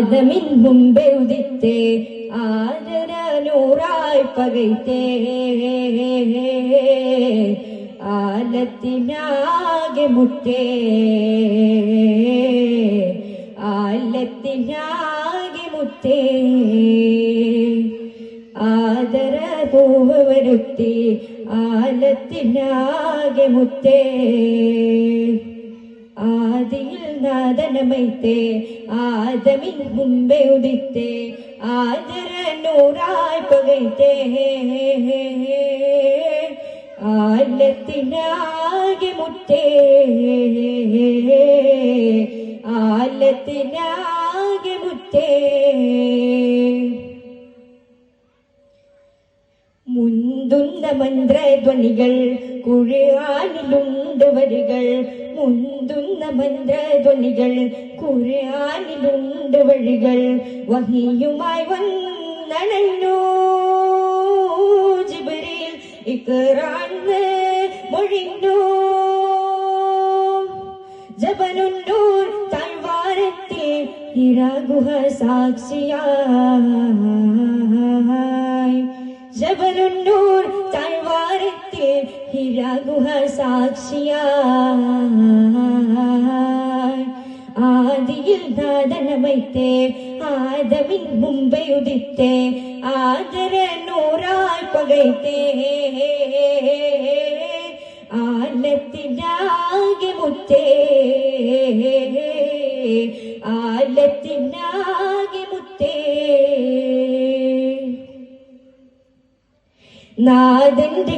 ആദമിൻ മുമ്പേ ഉദിത്തേ ആദരനൂറായി പകൈത്തേ. ആലത്തിനാകെ മുട്ടേ. ആലത്തിനാകെ മുട്ടേ. ആദര പൂവരുത്തി വരുത്തി ആലത്തിനാകെ മുത്തേ ആദിയിൽ നാദനമൈത്തേ ആദമിൻ മുമ്പേ ഉദിത്തേ ആദര നൂറായി പകൈത്തേ ആലത്തിനാകെ മുത്തേ ആലത്തിനാകെ മുത്തേ മുന്തുന്ന മന്ത്രധ്വനികൾ കുഴാനിലുണ്ട് വരികൾ മുന്തുന്ന മന്ത്രധ്വനികൾ കുഴാനിലുണ്ട് വഴികൾ വഹിയുമായി വന്നണഞ്ഞു ജിബരിൽ ഇക്കറാന്ന് മൊഴിഞ്ഞു ജബനുന്നൂർ താഴ്വാരത്തിൽ ഇരാഗുഹ സാക്ഷിയായി ഹിരാഗുഹ സാക്ഷിയായി ആദിയിൽ നാദനമൈത്തേ ആദമിൻ മുമ്പേ ഉദിത്തേ ആദര നൂറായി പകൈത്തേ ആലത്തിനാകെ മുത്തേ ആലത്തിനാകെ മുത്തേ. നാദന്റെ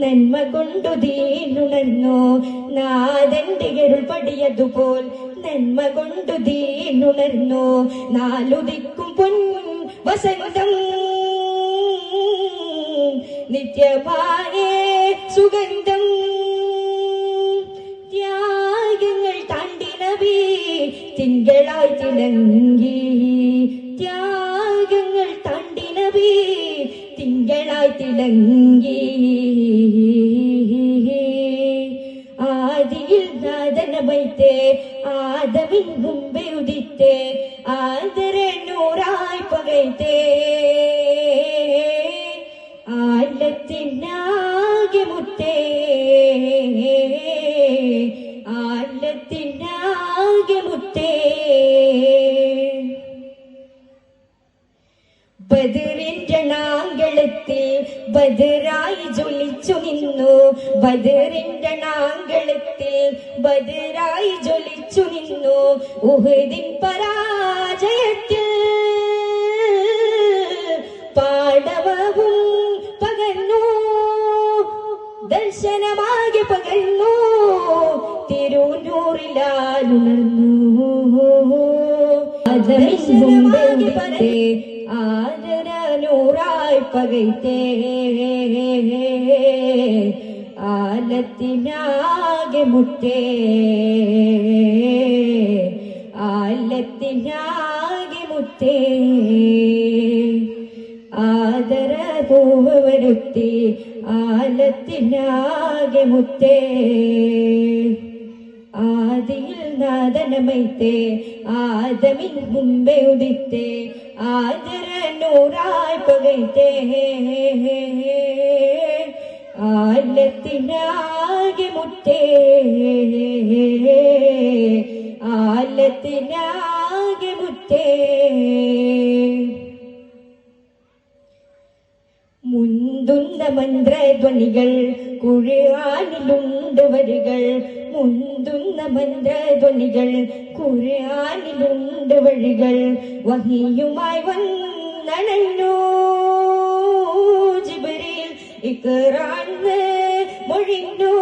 നന്മ കൊണ്ടു തീനുണർന്നു നാദന്റെ പടിയതുപോൽ നന്മ കൊണ്ടു തീനുണർന്നു നാലുദിക്കും പൊൻ വസന്തം നിത്യമായ സുഗന്ധം. ത്യാഗങ്ങൾ താണ്ടി നബി തിങ്കളായി തിളങ്ങി. ത്യാ തിങ്കളായി തിളങ്ങി ആദിയിൽ നാദന വൈത്തെ ആദവിൻ മുമ്പേ ഉദിത്തെ ആദര നൂറായി പകൈത്തേ ആലത്തിനാകെ മുത്തേ. ആലത്തിനാകെ മുത്തേ. നാങ്കളത്തിൽ ബദറായി ജ്വലിച്ചു നിന്നു. ബദറിന്റെ നാങ്കളത്തിൽ ബദറായി ജ്വലിച്ചു നിന്നു. ഉഹദിൻ പരാജയത്തിൽ പാടവവും പകർന്നു. ദർശനമാകെ പകർന്നു. തിരുനൂറിലാലുണർന്നു. ആദര നൂറായി പകൈത്തേ ആലത്തിനാകെ മുട്ടേ ആലത്തിനാകെ മുട്ടേ ആദര പൂവരുത്തി വരുത്തി ആലത്തിനാകെ മുത്തേ ആദിയിൽ നാദനമൈത്തേ ആദമിൻ മുമ്പേ ഉദിത്തേ ആദര നൂറായി പകൈത്തേ ആലത്തിനാകെ മുത്തേ ആലത്തിനാകെ മുത്തേ മുന്തുന്ന മന്ത്രധ്വനികൾ കുഴിയാനിലുണ്ട് വരികൾ മുന്തുന്ന മന്ത്രധ്വനികൾ കുഴാനിലുണ്ട് വഴികൾ. വഹിയുമായി വന്നണഞ്ഞു ജിബരിൽ ഇക്കറാന്ന് മൊഴിഞ്ഞു.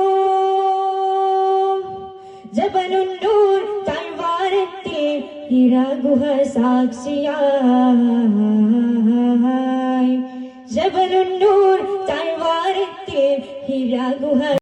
ജബനുന്നൂർ താഴ്വാരത്തിൽ ഇരാഗുഹ സാക്ഷിയായി. ജബലുന്നൂർ താഴ്വാരത്തിൽ ഹിരാഗുഹ